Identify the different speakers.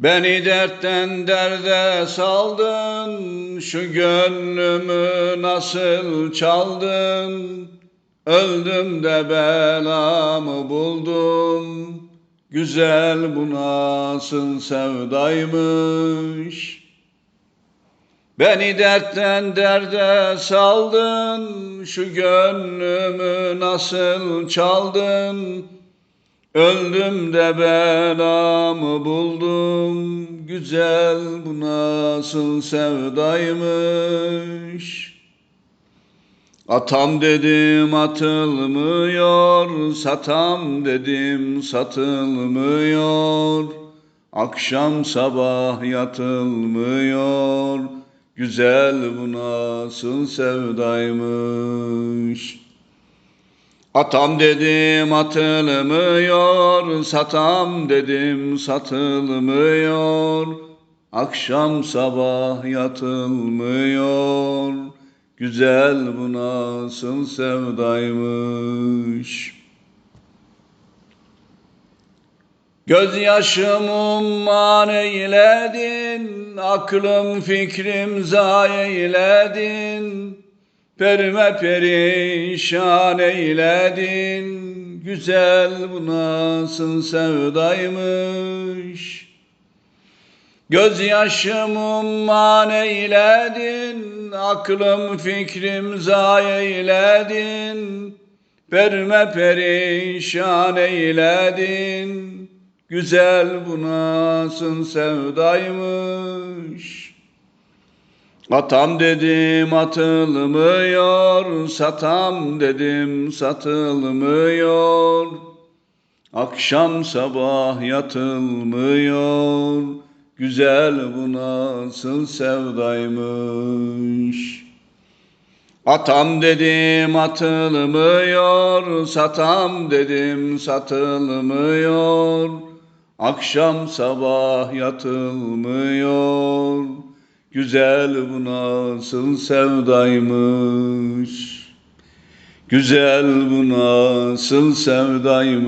Speaker 1: Beni dertten derde saldın, şu gönlümü nasıl çaldın? Öldüm de belamı buldum, güzel bu nasıl sevdaymış? Beni dertten derde saldın, şu gönlümü nasıl çaldın? Öldüm de belamı buldum, güzel bu nasıl sevdaymış. Atam dedim atılmıyor, satam dedim satılmıyor. Akşam sabah yatılmıyor, güzel bu nasıl sevdaymış. Atam dedim atılmıyor, satam dedim satılmıyor. Akşam sabah yatılmıyor, güzel bu nasıl sevdaymış. Gözyaşım umman eyledin, aklım fikrim zayi eyledin. Perime perişan eyledin, güzel bu nasıl sevdaymış. Gözyaşım umman eyledin, aklım fikrim zayi eyledin. Perime perişan eyledin, güzel bu nasıl sevdaymış. Atam dedim atılmıyor, satam dedim satılmıyor. Akşam sabah yatılmıyor, güzel bu nasıl sevdaymış. Atam dedim atılmıyor, satam dedim satılmıyor. Akşam sabah yatılmıyor. Güzel bu nasıl sevdaymış. Güzel bu nasıl sevdaymış.